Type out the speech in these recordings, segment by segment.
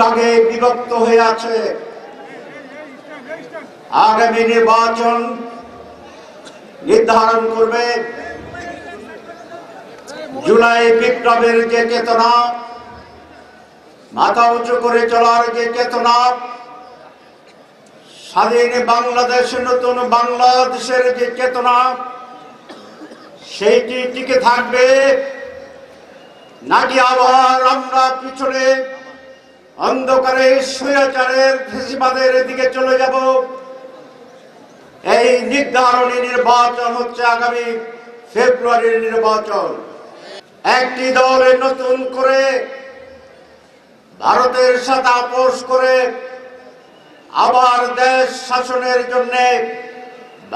ভাগে বিভক্ত হয়ে আছে। আগামী নির্বাচন নির্ধারণ করবে জুলাই বিপ্লবের যে চেতনা, মাথা উঁচু করে চলার যে চেতনা, স্বাধীন বাংলাদেশ, নতুন বাংলাদেশের যে চেতনা, সেইটি টিকে থাকবে। নাকি আবার আমরা পিছনে অন্ধকারে স্বৈরাচারের ফেসিবাদের দিকে চলে যাব। এই নির্ধারণী নির্বাচন হচ্ছে আগামী ফেব্রুয়ারির নির্বাচন। একটি দলে নতুন করে ভারতের সাথে আপোষ করে আবার দেশ শাসনের জন্য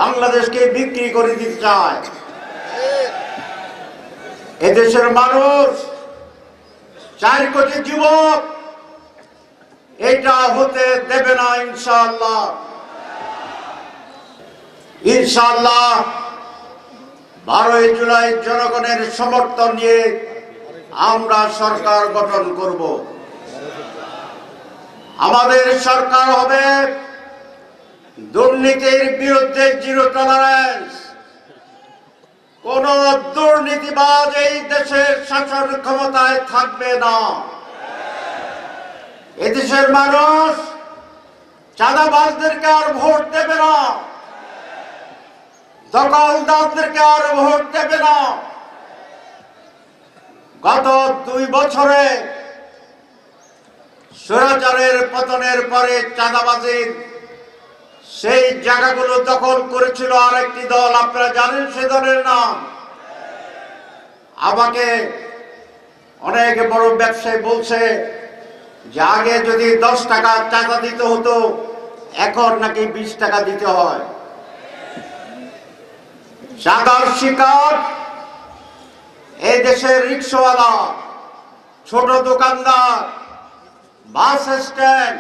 বাংলাদেশকে বিক্রি করে দিতে চায়। এদেশের মানুষ চার কোটি যুবক এটা হতে দেবে না, ইনশাআল্লাহ। ইনশাআল্লাহ, বারোই জুলাই জনগণের সমর্থন নিয়ে আমরা সরকার গঠন করব। আমাদের সরকার হবে দুর্নীতির বিরুদ্ধে জিরো টলারেন্স কোন দুর্নীতিবাজ এই দেশের শাসন ক্ষমতায় থাকবে না। এদেশের মানুষ চাঁদাবাজদেরকে আর ভোট দেবে না। দখলদারদেরকে আর ভোট দেবে না। গত দুই বছরে স্বৈরাচারের পতনের পরে চাঁদাবাজির সেই জায়গাগুলো দখল করেছিল আরেকটি দল, আপনারা জানেন সে দলের নাম। আমাকে অনেক বড় ব্যবসায়ী বলছে আগে যদি দশ টাকা টাকা দিতে হতো, এখন নাকি বিশ টাকা দিতে হয়। চাঁদার শিকার এই দেশের রিক্সাওয়ালা, ছোট দোকানদার, বাস স্ট্যান্ড,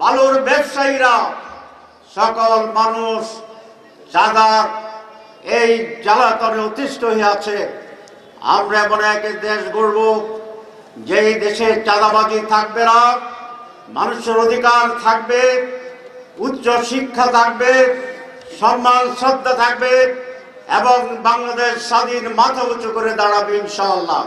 বালুর ব্যবসায়ীরা, সকল মানুষ চাঁদার এই জ্বালাতনে অতিষ্ঠ হয়ে আছে। আমরা এমন এক দেশ গড়ব যেই দেশে চাঁদাবাজি থাকবে না, মানুষের অধিকার থাকবে, উচ্চ শিক্ষা থাকবে, সম্মান, শ্রদ্ধা থাকবে, এবং বাংলাদেশ স্বাধীন মাথা উঁচু করে দাঁড়াবে ইনশাআল্লাহ।